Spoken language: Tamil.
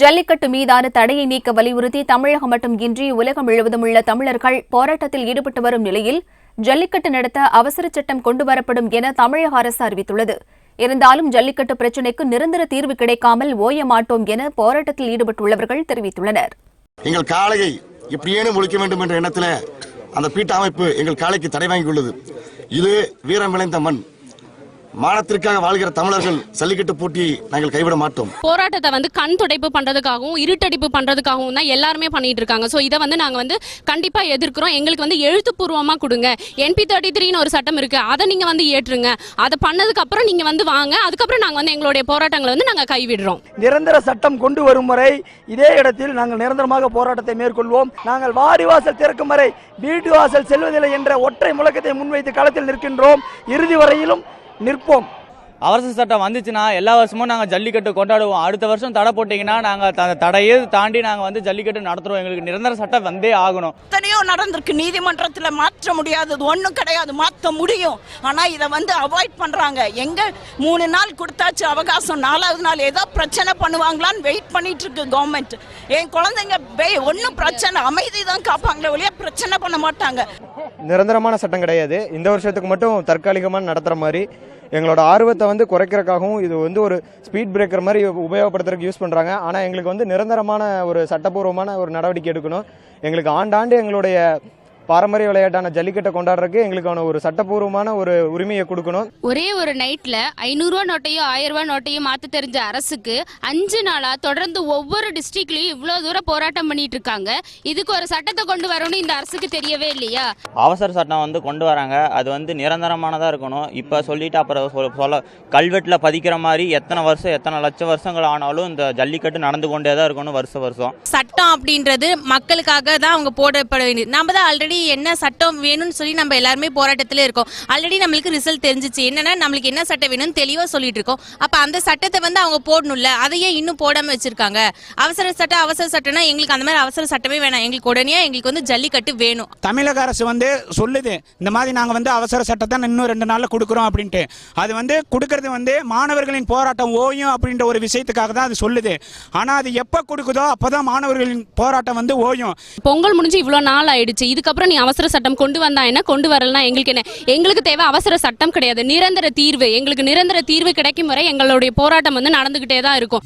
ஜல்லிக்கட்டு மீதான தடையை நீக்க வலியுறுத்தி தமிழகம் மட்டுமின்றி உலகம் முழுவதும் உள்ள தமிழர்கள் போராட்டத்தில் ஈடுபட்டு வரும் நிலையில் ஜல்லிக்கட்டு நடத்த அவசர சட்டம் கொண்டுவரப்படும் என தமிழக அரசு அறிவித்துள்ளது. இருந்தாலும் ஜல்லிக்கட்டு பிரச்சினைக்கு நிரந்தர தீர்வு கிடைக்காமல் ஓய மாட்டோம் என போராட்டத்தில் ஈடுபட்டுள்ளவர்கள் தெரிவித்துள்ளனர். எங்கள் காளையை எப்படியேனும் ஒழிக்க வேண்டும் என்ற எண்ணத்தில் அந்த பீட்ட அமைப்பு எங்கள் காளைக்கு தடை வாங்கியுள்ளது. இது வீரம் விளைந்த மண். மானத்திற்காக வாழ்கிற தமிழர்கள் ஜல்லிக்கட்டு போட்டி நாங்கள் கைவிட மாட்டோம். போராட்டத்தை வந்து கண் துடைப்பு பண்றதுக்காகவும் இருட்டடிப்பு பண்றதுக்காகவும் தான் எல்லாருமே பண்ணிட்டு இருக்காங்க. ஸோ இதை வந்து நாங்க வந்து கண்டிப்பா எதிர்க்கிறோம். எங்களுக்கு வந்து எழுத்துப்பூர்வமா கொடுங்க. என்பி தேர்ட்டி த்ரீன்னு ஒரு சட்டம் இருக்கு. அதை நீங்க வந்து ஏற்றுங்க. அதை பண்ணதுக்கு அப்புறம் நீங்க வந்து வாங்க. அதுக்கப்புறம் நாங்க வந்து எங்களுடைய போராட்டங்களை வந்து நாங்க கைவிடுறோம். நிரந்தர சட்டம் கொண்டு வரும் வரை இதே இடத்தில் நாங்கள் நிரந்தரமாக போராட்டத்தை மேற்கொள்வோம். நாங்கள் வாடி வாசல் திறக்கும் வரை வீட்டு வாசல் செல்வதில்லை என்ற ஒற்றை முழக்கத்தை முன்வைத்து களத்தில் நிற்கின்றோம். இறுதி வரையிலும் நிற்போம். அவசர சட்டம் வந்துச்சுன்னா எல்லா வருஷமும் நாங்கள் ஜல்லிக்கட்டு கொண்டாடுவோம். அடுத்த வருஷம் தடை போட்டிங்கன்னா நாங்கள் த தடையே தாண்டி நாங்கள் வந்து ஜல்லிக்கட்டு நடத்துகிறோம் எங்களுக்கு நிரந்தர சட்டம் வந்தே ஆகணும். எத்தனையோ நடந்திருக்கு. நீதிமன்றத்தில் மாற்ற முடியாதது ஒன்றும் கிடையாது. மாற்ற முடியும். ஆனால் இதை வந்து அவாய்ட் பண்ணுறாங்க எங்க மூணு நாள் கொடுத்தாச்சு அவகாசம். நாலாவது நாள் ஏதோ பிரச்சனை பண்ணுவாங்களான்னு வெயிட் பண்ணிட்டு இருக்கு கவர்மெண்ட் என் குழந்தைங்க ஒன்றும் பிரச்சனை அமைதி தான் காப்பாங்களே ஒழிய பிரச்சனை பண்ண மாட்டாங்க. நிரந்தரமான சட்டம் கிடையாது. இந்த வருஷத்துக்கு மட்டும் தற்காலிகமாக நடத்துகிற மாதிரி எங்களோட ஆர்வத்தை வந்து குறைக்கிறதுக்காகவும் இது வந்து ஒரு ஸ்பீட் பிரேக்கர் மாதிரி உபயோகப்படுத்துறதுக்கு யூஸ் பண்ணுறாங்க ஆனால் எங்களுக்கு வந்து நிரந்தரமான ஒரு சட்டப்பூர்வமான ஒரு நடவடிக்கை எடுக்கணும். எங்களுக்கு ஆண்டாண்டு எங்களுடைய பாரம்பரிய விளையாட்டான ஜல்லிக்கட்டை கொண்டாடுறதுக்கு எங்களுக்கான ஒரு சட்டப்பூர்வமான ஒரு உரிமையை கொடுக்கணும். ஒரே ஒரு நைட்ல ஐநூறுரூவா நோட்டையும் ஆயிரம் ரூபாய் நோட்டையும் மாத்த தெரிஞ்ச அரசுக்கு அஞ்சு நாளா தொடர்ந்து ஒவ்வொரு டிஸ்ட்ரிக்ட்லயும் இவ்வளவு தூரம் போராட்டம் பண்ணிட்டு இருக்காங்க. இதுக்கு ஒரு சட்டத்தை கொண்டு வரணும்னு இந்த அரசுக்கு தெரியவே இல்லையா? அவசர சட்டம் வந்து கொண்டு வராங்க. அது வந்து நிரந்தரமானதாக இருக்கணும். இப்போ சொல்லிட்டு அப்புறம் சொல் சொல்ல கல்வெட்டில் பதிக்கிற மாதிரி எத்தனை வருஷம் எத்தனை லட்சம் வருஷங்கள் ஆனாலும் இந்த ஜல்லிக்கட்டு நடந்து கொண்டே தான் இருக்கணும் வருஷம் வருஷம். சட்டம் அப்படின்றது மக்களுக்காக தான் அவங்க போடப்பட வேண்டியது. நம்ம தான் ஆல்ரெடி என்ன சட்டம் வேணும்னு சொல்லி நம்ம எல்லாருமே போராட்டத்தில் இருக்கோம். ஆல்ரெடி நம்மளுக்கு ரிசல்ட் தெரிஞ்சிச்சு. என்னன்னா நம்மளுக்கு என்ன சட்டம் வேணும்னு தெளிவாக சொல்லிட்டு இருக்கோம். அப்போ அந்த சட்டத்தை வந்து அவங்க போடணும்ல. அதையே இன்னும் போடாம வச்சிருக்காங்க. அவசர சட்டம் அவசர சட்டம்னா எங்களுக்கு அந்த மாதிரி அவசர சட்டமே வேணாம். எங்களுக்கு உடனே எங்களுக்கு வந்து ஜல்லிக்கட்டு வேணும். தமிழக அரசு வந்து சொல்லுது இந்த மாதிரி நாங்கள் வந்து அவசர சட்டத்தை இன்னும் ரெண்டு நாளில் கொடுக்குறோம் அப்படின்ட்டு. அது வந்து கொடுக்கறது வந்து மாணவர்களின் போராட்டம் ஓயும் அப்படின்ற ஒரு விஷயத்துக்காக தான் அது சொல்லுது. ஆனால் அது எப்போ கொடுக்குதோ அப்போ தான் மாணவர்களின் போராட்டம் வந்து ஓயும். பொங்கல் முடிஞ்சு இவ்வளோ நாள் ஆயிடுச்சு. இதுக்கப்புறம் நீ அவசர சட்டம் கொண்டு வந்தா என்ன? கொண்டு வரலனா எங்களுக்கு என்ன? எங்களுக்கு தேவை அவசர சட்டம் கிடையாது. நிரந்தர தீர்வு. எங்களுக்கு நிரந்தர தீர்வு கிடைக்கும் வரை எங்களுடைய போராட்டம் வந்து நடந்துகிட்டே தான் இருக்கும்.